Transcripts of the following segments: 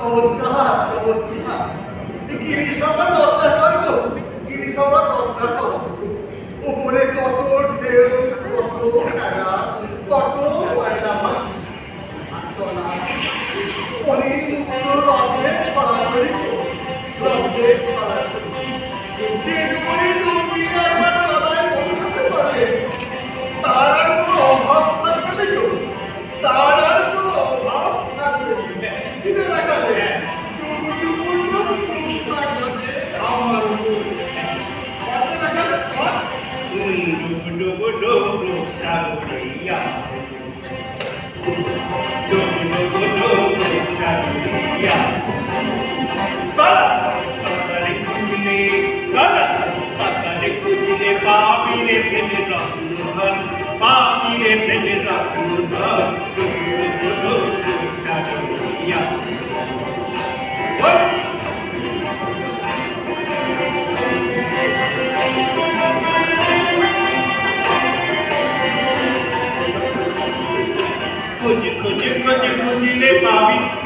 চমৎকার চমৎকার। গিরি সম্রাট রক্ষা করব গিরি সম্রাট রক্ষা করব। উপরে কত ঢেউ, কত টাকা কত ময়লা ভাসি অনেক রথে ছড়াছড়ি রথে ছড়াছড়ি যে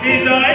হৃদয়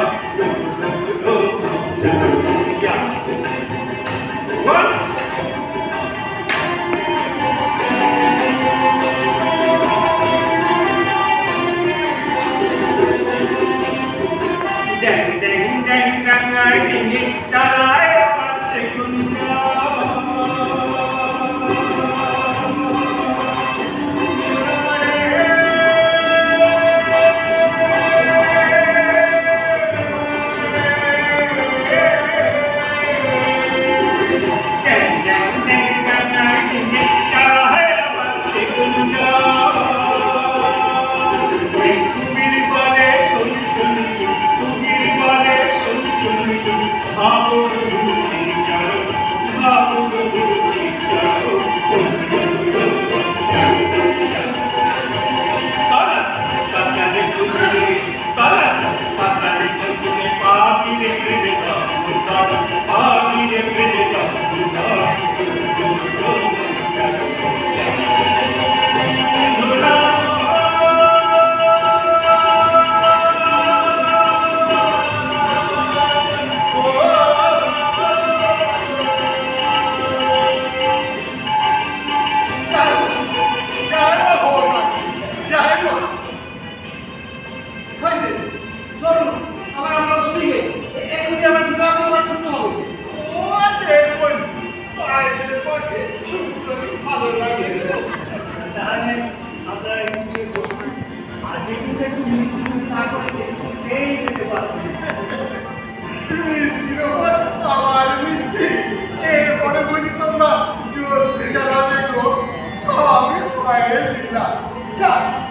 정말 됩니다. 자,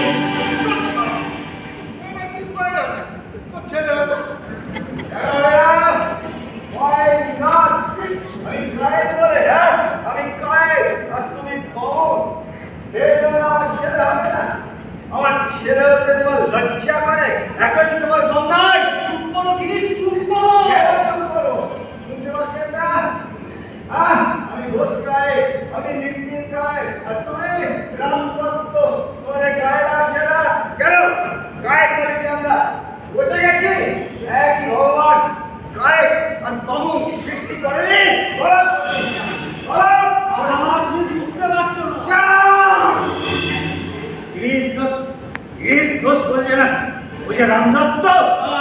কে রামদত্ত।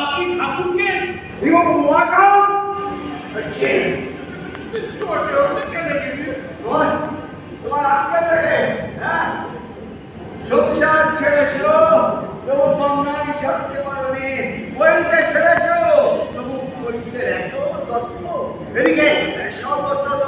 আপনি ঠাকুরকে ইউ ওয়াক আউট দ্য তবু বইতে এদিকে সর্বত্র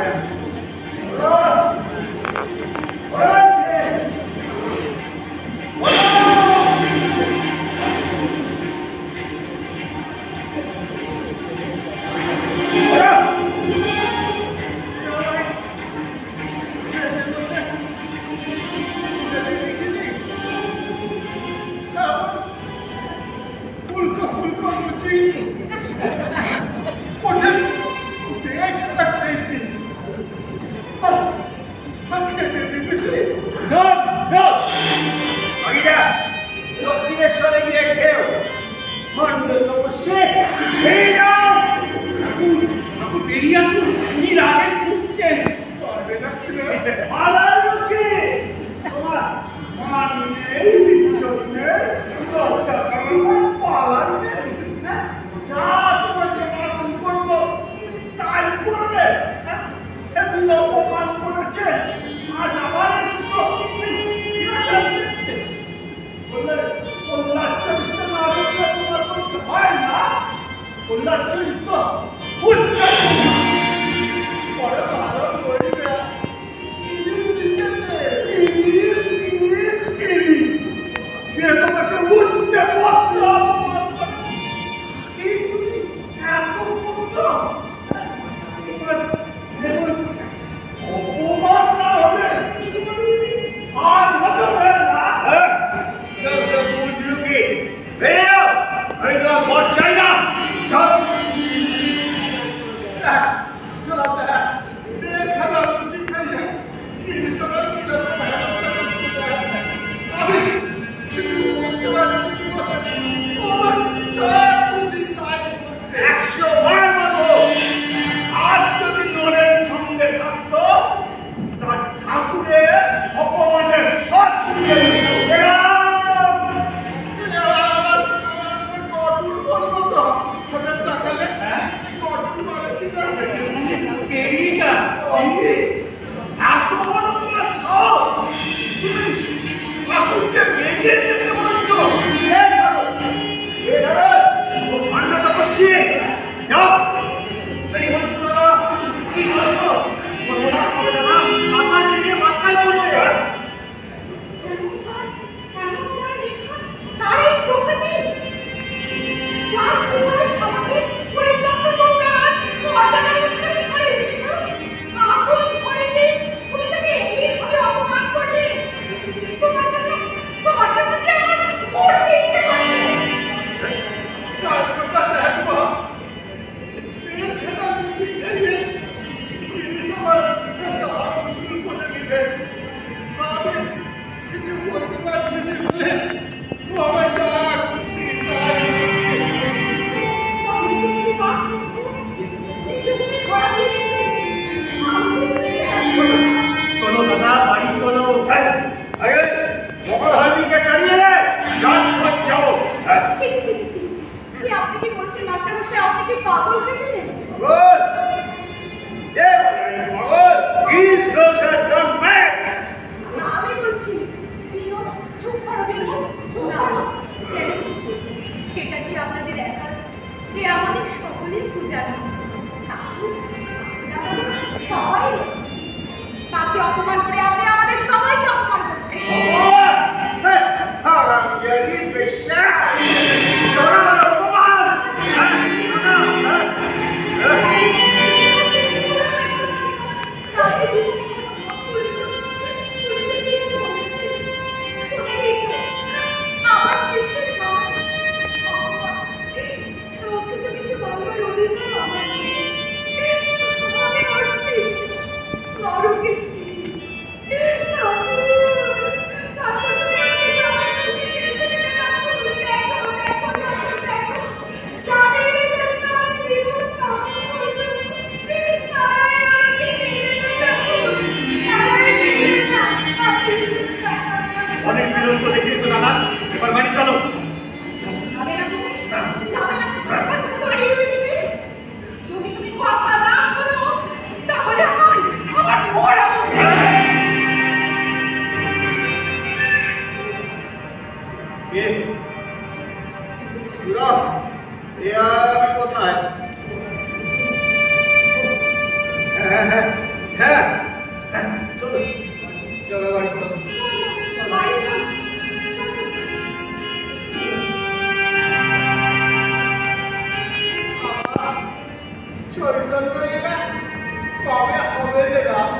Amen. অপমান করে স্বর্গ পাবে হবে রাম